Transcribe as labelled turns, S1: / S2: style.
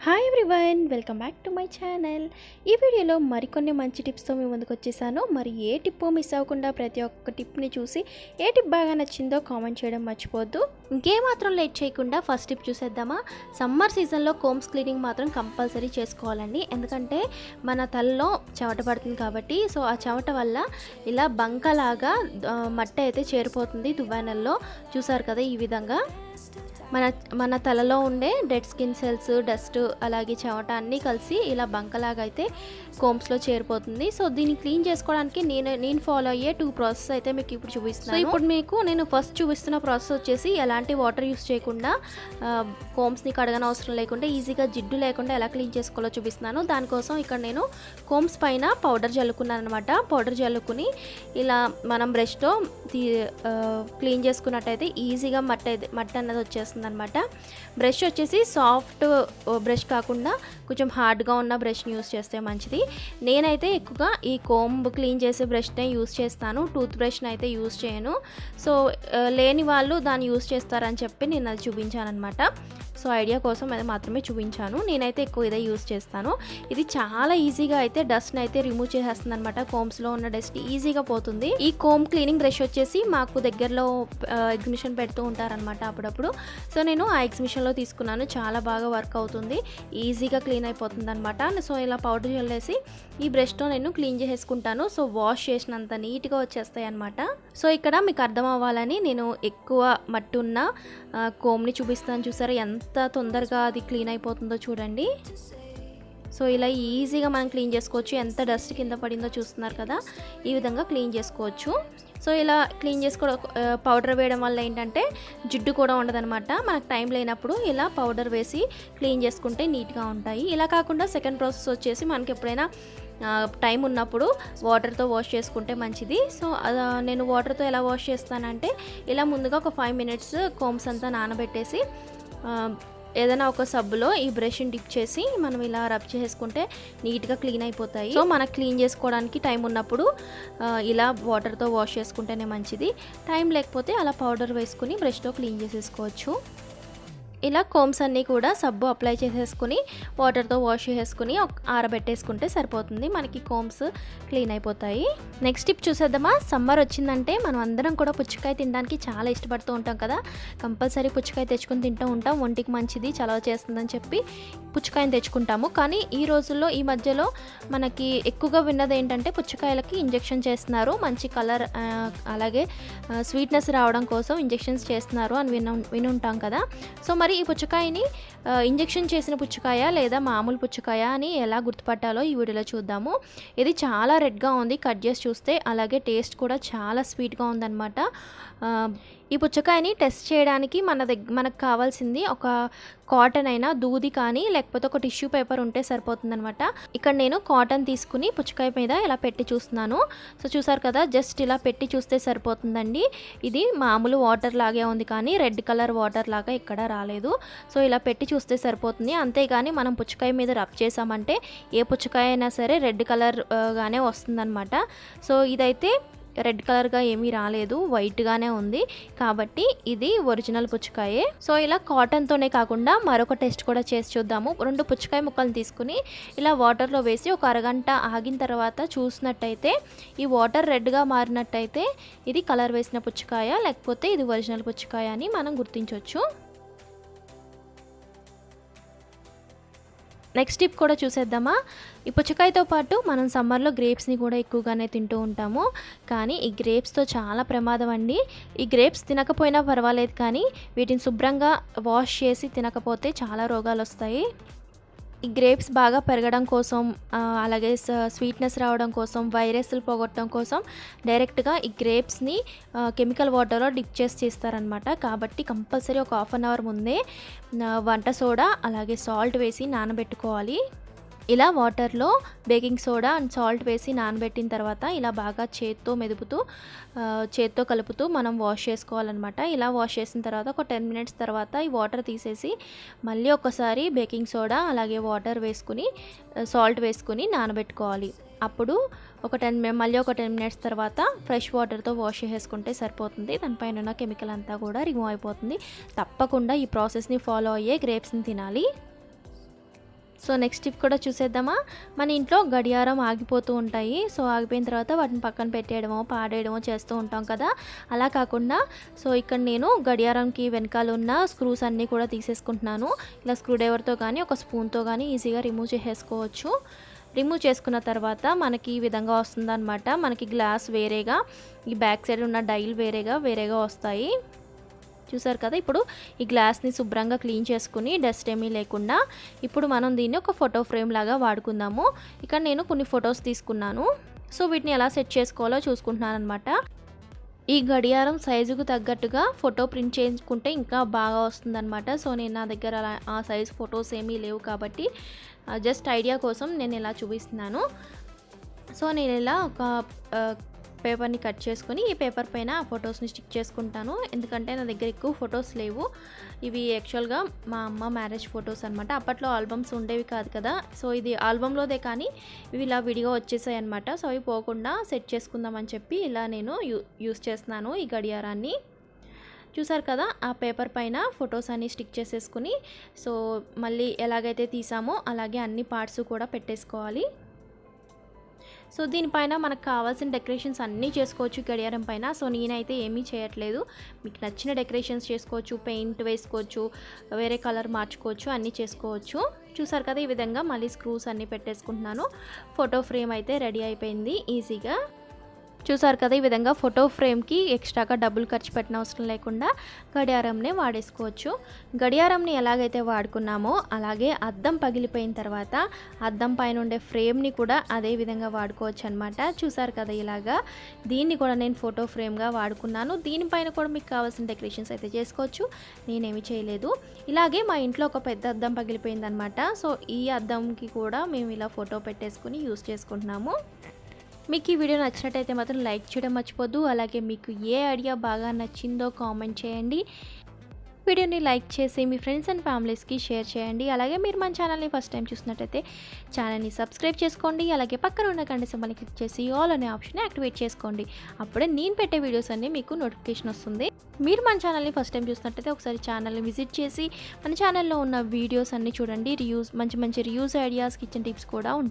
S1: Hi everyone welcome back to my channel ఈ వీడియోలో మరికొన్ని మంచి టిప్స్తో మీ ముందుకు వచ్చేసాను. మరి ఏ టిప్పు మిస్ అవ్వకుండా ప్రతి ఒక్క టిప్ని చూసి ఏ టిప్ బాగా నచ్చిందో కామెంట్ చేయడం మర్చిపోద్దు ఇంకేమాత్రం లేట్ చేయకుండా ఫస్ట్ టిప్ చూసేద్దామా? సమ్మర్ సీజన్లో కోమ్స్ క్లీనింగ్ మాత్రం కంపల్సరీ చేసుకోవాలండి. ఎందుకంటే మన తలలో చెమట పడుతుంది కాబట్టి సో ఆ చెమట వల్ల ఇలా బంకలాగా ఆ, మట్టి అయితే చేరిపోతుంది దువ్వానల్లో. చూసారు కదా ఈ విధంగా? మన మన తలలో ఉండే డెడ్ స్కిన్ సెల్స్ డస్ట్ అలాగే చెమట అన్నీ కలిసి ఇలా బంకలాగా అయితే కోమ్స్లో చేరిపోతుంది. సో దీన్ని క్లీన్ చేసుకోవడానికి నేను నేను ఫాలో అయ్యే టూ ప్రాసెస్ అయితే మీకు ఇప్పుడు చూపిస్తున్నాను. సో ఇప్పుడు మీకు నేను ఫస్ట్ చూపిస్తున్న ప్రాసెస్ వచ్చేసి ఎలాంటి వాటర్ యూస్ చేయకుండా కోమ్స్ని కడగన అవసరం లేకుండా ఈజీగా జిడ్డు లేకుండా ఎలా క్లీన్ చేసుకోవాలో చూపిస్తున్నాను. దానికోసం ఇక్కడ నేను కోమ్స్ పైన పౌడర్ జల్లుకున్నాను అనమాట పౌడర్ జల్లుకుని ఇలా మనం బ్రష్తో క్లీన్ చేసుకున్నట్టయితే ఈజీగా మట్ట అయితే మట్టి అన్నది వచ్చేస్తుంది. అనమాట బ్రష్ వచ్చేసి సాఫ్ట్ బ్రష్ కాకుండా కొంచెం హార్డ్గా ఉన్న బ్రష్ని యూస్ చేస్తే మంచిది. నేనైతే ఎక్కువగా ఈ కోంబ్ క్లీన్ చేసే బ్రష్నే యూస్ చేస్తాను. టూత్ బ్రష్ని అయితే యూస్ చేయను. సో లేని వాళ్ళు దాన్ని యూస్ చేస్తారని చెప్పి నేను అది చూపించాను అనమాట సో ఐడియా కోసం అది మాత్రమే చూపించాను. నేనైతే ఎక్కువ ఇదే యూస్ చేస్తాను. ఇది చాలా ఈజీగా అయితే డస్ట్ని అయితే రిమూవ్ చేసేస్తుంది అనమాట కోమ్స్లో ఉన్న డస్ట్ ఈజీగా పోతుంది. ఈ కోమ్ క్లీనింగ్ బ్రష్ వచ్చేసి మాకు దగ్గరలో ఎగ్జిబిషన్ పెడుతూ ఉంటారనమాట అప్పుడప్పుడు. సో నేను ఆ ఎగ్జిబిషన్లో తీసుకున్నాను. చాలా బాగా వర్క్ అవుతుంది. ఈజీగా క్లీన్ అయిపోతుంది అనమాట సో ఇలా పౌడర్ చల్లేసి ఈ బ్రష్తో నేను క్లీన్ చేసేసుకుంటాను. సో వాష్ చేసినంత నీట్గా వచ్చేస్తాయి అనమాట సో ఇక్కడ మీకు అర్థం అవ్వాలని నేను ఎక్కువ మట్టి ఉన్న కోమ్ని చూపిస్తాను. చూసారా? ఎంత ఎంత తొందరగా అది క్లీన్ అయిపోతుందో చూడండి. సో ఇలా ఈజీగా మనం క్లీన్ చేసుకోవచ్చు. ఎంత డస్ట్ కింద పడిందో చూస్తున్నారు కదా. ఈ విధంగా క్లీన్ చేసుకోవచ్చు. సో ఇలా క్లీన్ చేసుకోవడం పౌడర్ వేయడం వల్ల ఏంటంటే జిడ్డు కూడా ఉండదన్నమాట. మనకు టైం లేనప్పుడు ఇలా పౌడర్ వేసి క్లీన్ చేసుకుంటే నీట్గా ఉంటాయి. ఇలా కాకుండా సెకండ్ ప్రాసెస్ వచ్చేసి మనకి ఎప్పుడైనా టైం ఉన్నప్పుడు వాటర్తో వాష్ చేసుకుంటే మంచిది. సో నేను వాటర్తో ఎలా వాష్ చేస్తానంటే ఇలా ముందుగా ఒక ఫైవ్ మినిట్స్ కోమ్స్ అంతా నానబెట్టేసి ఏదైనా ఒక సబ్బులో ఈ బ్రష్ని డిప్ చేసి మనం ఇలా రబ్ చేసుకుంటే నీట్గా క్లీన్ అయిపోతాయి. సో మనకు క్లీన్ చేసుకోవడానికి టైం ఉన్నప్పుడు ఇలా వాటర్తో వాష్ చేసుకుంటేనే మంచిది. టైం లేకపోతే అలా పౌడర్ వేసుకుని బ్రష్తో క్లీన్ చేసేసుకోవచ్చు. ఇలా కోమ్స్ అన్నీ కూడా సబ్బు అప్లై చేసేసుకుని వాటర్తో వాష్ చేసుకుని ఆరబెట్టేసుకుంటే సరిపోతుంది. మనకి కోమ్స్ క్లీన్ అయిపోతాయి. నెక్స్ట్ టిప్ చూసేద్దామా? సమ్మర్ వచ్చిందంటే మనం అందరం కూడా పుచ్చకాయ తినడానికి చాలా ఇష్టపడుతూ ఉంటాం కదా. కంపల్సరీ పుచ్చకాయ తెచ్చుకొని తింటూ ఉంటాం. ఒంటికి మంచిది చలవ చేస్తుందని చెప్పి పుచ్చకాయని తెచ్చుకుంటాము. కానీ ఈ రోజుల్లో ఈ మధ్యలో మనకి ఎక్కువగా విన్నది ఏంటంటే పుచ్చకాయలకి ఇంజెక్షన్ చేస్తున్నారు. మంచి కలర్ అలాగే స్వీట్నెస్ రావడం కోసం ఇంజెక్షన్స్ చేస్తున్నారు అని విన వినుంటాం కదా. సో మరి ఈ పుచ్చకాయని ఇంజెక్షన్ చేసిన పుచ్చకాయ లేదా మామూలు పుచ్చకాయ అని ఎలా గుర్తుపట్టాలో ఈ వీడియోలో చూద్దాము. ఇది చాలా రెడ్గా ఉంది. కట్ చేసి చూస్తే అలాగే టేస్ట్ కూడా చాలా స్వీట్గా ఉందన్నమాట. ఈ పుచ్చకాయని టెస్ట్ చేయడానికి మన దగ్గర మనకు కావాల్సింది ఒక కాటన్ అయినా దూది కానీ లేకపోతే ఒక టిష్యూ పేపర్ ఉంటే సరిపోతుందనమాట ఇక్కడ నేను కాటన్ తీసుకుని పుచ్చకాయ మీద ఇలా పెట్టి చూస్తున్నాను. సో చూసారు కదా జస్ట్ ఇలా పెట్టి చూస్తే సరిపోతుందండి. ఇది మామూలు వాటర్ లాగే ఉంది కానీ రెడ్ కలర్ వాటర్ లాగా ఇక్కడ రాలేదు. సో ఇలా పెట్టి చూస్తే సరిపోతుంది. అంతేగాని మనం పుచ్చకాయ మీద రబ్ చేసామంటే ఏ పుచ్చకాయ అయినా సరే రెడ్ కలర్గానే వస్తుందన్నమాట. సో ఇదైతే రెడ్ కలర్గా ఏమీ రాలేదు వైట్గానే ఉంది. కాబట్టి ఇది ఒరిజినల్ పుచ్చకాయే. సో ఇలా కాటన్తోనే కాకుండా మరొక టెస్ట్ కూడా చేసి చూద్దాము. రెండు పుచ్చకాయ ముక్కలు తీసుకుని ఇలా వాటర్లో వేసి ఒక అరగంట ఆగిన తర్వాత చూసినట్టయితే ఈ వాటర్ రెడ్గా మారినట్టయితే ఇది కలర్ వేసిన పుచ్చకాయ లేకపోతే ఇది ఒరిజినల్ పుచ్చకాయ అని మనం గుర్తించవచ్చు నెక్స్ట్ టిప్ కూడా చూసేద్దామా? ఈ పుచ్చకాయతో పాటు మనం సమ్మర్లో గ్రేప్స్ని కూడా ఎక్కువగానే తింటూ ఉంటాము. కానీ ఈ గ్రేప్స్తో చాలా ప్రమాదం అండి. ఈ గ్రేప్స్ తినకపోయినా పర్వాలేదు కానీ వీటిని శుభ్రంగా వాష్ చేసి తినకపోతే చాలా రోగాలు వస్తాయి ఈ గ్రేప్స్ బాగా పెరగడం కోసం అలాగే స్వీట్నెస్ రావడం కోసం వైరస్లు పోగొట్టడం కోసం డైరెక్ట్గా ఈ గ్రేప్స్ని కెమికల్ వాటర్లో డిప్ చేసి చేస్తారనమాట కాబట్టి కంపల్సరీ ఒక హాఫ్ అన్ అవర్ ముందే వంట సోడా అలాగే సాల్ట్ వేసి నానబెట్టుకోవాలి. ఇలా వాటర్లో బేకింగ్ సోడా అండ్ సాల్ట్ వేసి నానబెట్టిన తర్వాత ఇలా బాగా చేత్తో మెదుపుతూ చేత్తో కలుపుతూ మనం వాష్ చేసుకోవాలన్నమాట. ఇలా వాష్ చేసిన తర్వాత ఒక టెన్ మినిట్స్ తర్వాత ఈ వాటర్ తీసేసి మళ్ళీ ఒకసారి బేకింగ్ సోడా అలాగే వాటర్ వేసుకుని సాల్ట్ వేసుకుని నానబెట్టుకోవాలి. అప్పుడు ఒక టెన్ మళ్ళీ ఒక టెన్ మినిట్స్ తర్వాత ఫ్రెష్ వాటర్తో వాష్ చేసుకుంటే సరిపోతుంది. దానిపైన ఉన్న కెమికల్ అంతా కూడా రిమూవ్ అయిపోతుంది. తప్పకుండా ఈ ప్రాసెస్ని ఫాలో అయ్యే గ్రేప్స్ని తినాలి. సో నెక్స్ట్ టిప్ కూడా చూసేద్దామా? మన ఇంట్లో గడియారం ఆగిపోతూ ఉంటాయి. సో ఆగిపోయిన తర్వాత వాటిని పక్కన పెట్టేయడమో పాడేయడమో చేస్తూ ఉంటాం కదా? అలా కాకుండా సో ఇక్కడ నేను గడియారంకి వెనకాల ఉన్న స్క్రూస్ అన్నీ కూడా తీసేసుకుంటున్నాను. ఇలా స్క్రూడ్రైవర్తో కానీ ఒక స్పూన్తో కానీ ఈజీగా రిమూవ్ చేసేసుకోవచ్చు. రిమూవ్ చేసుకున్న తర్వాత మనకి ఈ విధంగా వస్తుందన్నమాట. మనకి గ్లాస్ వేరేగా ఈ బ్యాక్ సైడ్ ఉన్న డైల్ వేరేగా వేరేగా వస్తాయి. చూసారు కదా ఇప్పుడు ఈ గ్లాస్ని శుభ్రంగా క్లీన్ చేసుకుని డస్ట్ ఏమీ లేకుండా ఇప్పుడు మనం దీన్ని ఒక ఫోటో ఫ్రేమ్ లాగా వాడుకుందాము. ఇక్కడ నేను కొన్ని ఫొటోస్ తీసుకున్నాను. సో వీటిని ఎలా సెట్ చేసుకోవాలో చూసుకుంటున్నాను అనమాట ఈ గడియారం సైజుకు తగ్గట్టుగా ఫోటో ప్రింట్ చేసుకుంటే ఇంకా బాగా వస్తుందన్నమాట. సో నేను నా దగ్గర అలా ఆ సైజు ఫొటోస్ ఏమీ లేవు కాబట్టి జస్ట్ ఐడియా కోసం నేను ఇలా చూపిస్తున్నాను. సో నేను ఇలా ఒక పేపర్ని కట్ చేసుకొని ఈ పేపర్ పైన ఆ ఫొటోస్ని స్టిక్ చేసుకుంటాను. ఎందుకంటే నా దగ్గర ఎక్కువ ఫొటోస్ లేవు. ఇవి యాక్చువల్గా మా అమ్మ మ్యారేజ్ ఫొటోస్ అనమాట అప్పట్లో ఆల్బమ్స్ ఉండేవి కాదు కదా. సో ఇది ఆల్బంలోదే కానీ ఇవి ఇలా విడిగా వచ్చేసాయి అనమాట సో అవి పోకుండా సెట్ చేసుకుందామని చెప్పి ఇలా నేను యూ యూస్ చేస్తున్నాను ఈ గడియారాన్ని. చూసారు కదా ఆ పేపర్ పైన ఫొటోస్ అన్ని స్టిక్ చేసేసుకుని సో మళ్ళీ ఎలాగైతే తీసామో అలాగే అన్ని పార్ట్స్ కూడా పెట్టేసుకోవాలి. సో దీనిపైన మనకు కావాల్సిన డెకరేషన్స్ అన్నీ చేసుకోవచ్చు గడియారం పైన. సో నేనైతే ఏమీ చేయట్లేదు. మీకు నచ్చిన డెకరేషన్స్ చేసుకోవచ్చు పెయింట్ వేసుకోవచ్చు వేరే కలర్ మార్చుకోవచ్చు అన్నీ చేసుకోవచ్చు. చూసారు కదా ఈ విధంగా మళ్ళీ స్క్రూస్ అన్నీ పెట్టేసుకుంటున్నాను. ఫోటో ఫ్రేమ్ అయితే రెడీ అయిపోయింది ఈజీగా. చూసారు కదా ఈ విధంగా ఫోటో ఫ్రేమ్కి ఎక్స్ట్రాగా డబ్బులు ఖర్చు పెట్టిన అవసరం లేకుండా గడియారంనే వాడేసుకోవచ్చు. గడియారంని ఎలాగైతే వాడుకున్నామో అలాగే అద్దం పగిలిపోయిన తర్వాత అద్దం పైన ఉండే ఫ్రేమ్ని కూడా అదే విధంగా వాడుకోవచ్చు అనమాట చూసారు కదా ఇలాగా దీన్ని కూడా నేను ఫోటో ఫ్రేమ్గా వాడుకున్నాను. దీనిపైన కూడా మీకు కావాల్సిన డెకరేషన్స్ అయితే చేసుకోవచ్చు. నేనేమి చేయలేదు. ఇలాగే మా ఇంట్లో ఒక పెద్ద అద్దం పగిలిపోయిందనమాట సో ఈ అద్దంకి కూడా మేము ఇలా ఫోటో పెట్టేసుకుని యూస్ చేసుకుంటున్నాము. మీకు ఈ వీడియో నచ్చినట్టయితే మాత్రం లైక్ చేయడం మర్చిపోద్దు. అలాగే మీకు ఏ ఐడియా బాగా నచ్చిందో కామెంట్ చేయండి. వీడియోని లైక్ చేసి మీ ఫ్రెండ్స్ అండ్ ఫ్యామిలీస్కి షేర్ చేయండి. అలాగే మీరు మన ఛానల్ని ఫస్ట్ టైం చూసినట్టయితే ఛానల్ని సబ్స్క్రైబ్ చేసుకోండి. అలాగే పక్కన ఉన్న గంట సింబల్ని క్లిక్ చేసి ఆల్ అనే ఆప్షన్ యాక్టివేట్ చేసుకోండి. అప్పుడే నేను పెట్టే వీడియోస్ అన్నీ మీకు నోటిఫికేషన్ వస్తుంది. మీరు మన ఛానల్ని ఫస్ట్ టైం చూసినట్టయితే ఒకసారి ఛానల్ని విజిట్ చేసి మన ఛానల్లో ఉన్న వీడియోస్ అన్నీ చూడండి. రియూస్ మంచి మంచి రియూస్ ఐడియాస్ కిచెన్ టిప్స్ కూడా ఉంటాయి.